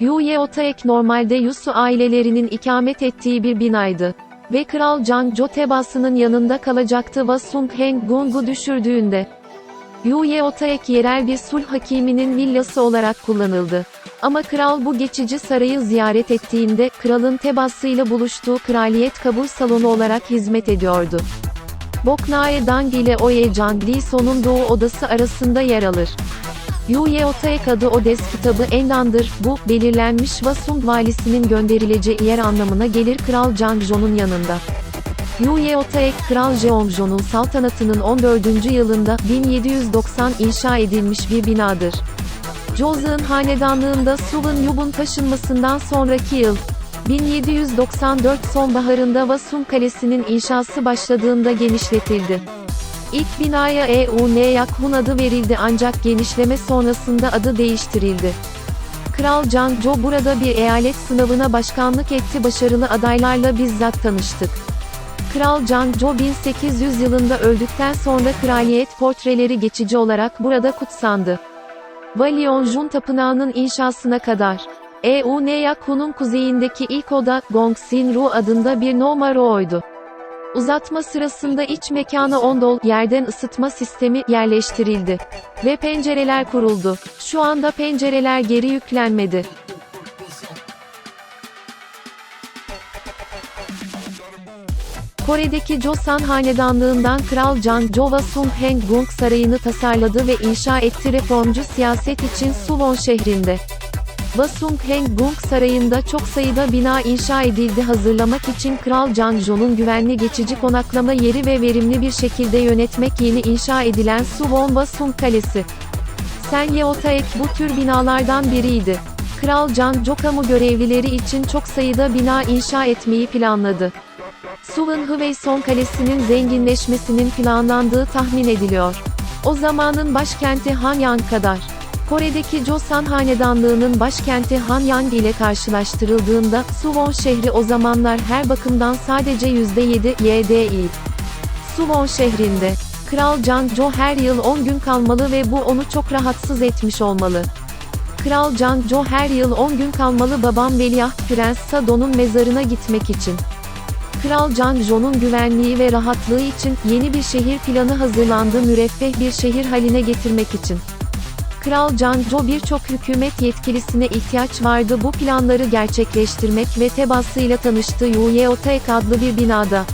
Yu Yeotaek normalde Yusu ailelerinin ikamet ettiği bir binaydı. Ve Kral Jangjo tebaasının yanında kalacaktı Wasung Heng Gung'u düşürdüğünde. Yu Yeotaek yerel bir sulh hakiminin villası olarak kullanıldı. Ama kral bu geçici sarayı ziyaret ettiğinde, kralın tebaasıyla buluştuğu kraliyet kabul salonu olarak hizmet ediyordu. Boknae Dang ile Oye Jang Son'un doğu odası arasında yer alır. Yu Yeotaek adı Odes kitabı Endan'dır, bu, belirlenmiş Wasung valisinin gönderileceği yer anlamına gelir Kral Jangjo'nun yanında. Yu Yeotaek, Kral Jeongjo'nun saltanatının 14. yılında, 1790 inşa edilmiş bir binadır. Joseon hanedanlığında Suwon Yub'un taşınmasından sonraki yıl, 1794 sonbaharında Wasung Kalesi'nin inşası başladığında genişletildi. İlk binaya Eun adı verildi ancak genişleme sonrasında adı değiştirildi. Kral Jangjo burada bir eyalet sınavına başkanlık etti başarılı adaylarla bizzat tanıştık. Kral Jangjo 1800 yılında öldükten sonra kraliyet portreleri geçici olarak burada kutsandı. Walyeonjun Tapınağı'nın inşasına kadar. Eun kuzeyindeki ilk oda, Gongsin-ru adında bir nomaroydu. Uzatma sırasında iç mekana ondol, yerden ısıtma sistemi, yerleştirildi. Ve pencereler kuruldu. Şu anda pencereler geri yüklenmedi. Kore'deki Joseon Hanedanlığından Kral Jangjo Wasung Heng Gung Sarayı'nı tasarladı ve inşa etti reformcu siyaset için Suwon şehrinde. Wasung Heng Gung Sarayı'nda çok sayıda bina inşa edildi hazırlamak için Kral Jangjo'nun güvenli geçici konaklama yeri ve verimli bir şekilde yönetmek yeni inşa edilen Suwon Wasung Kalesi. Sen Yeotaek bu tür binalardan biriydi. Kral Jangjo kamu görevlileri için çok sayıda bina inşa etmeyi planladı. Suwon Hwayson Kalesi'nin zenginleşmesinin planlandığı tahmin ediliyor. O zamanın başkenti Hanyang kadar. Kore'deki Joseon Hanedanlığı'nın başkenti Hanyang ile karşılaştırıldığında, Suwon şehri o zamanlar her bakımdan sadece %7 YDI. Suwon şehrinde, Kral Jangjo her yıl 10 gün kalmalı ve bu onu çok rahatsız etmiş olmalı. Kral Jangjo her yıl 10 gün kalmalı babam Veliaht Prens Sado'nun mezarına gitmek için. Kral Jangjo'nun güvenliği ve rahatlığı için yeni bir şehir planı hazırlandı müreffeh bir şehir haline getirmek için. Kral Jangjo birçok hükümet yetkilisine ihtiyaç vardı bu planları gerçekleştirmek ve tebaasıyla tanıştı Yu Yeotaek adlı bir binada.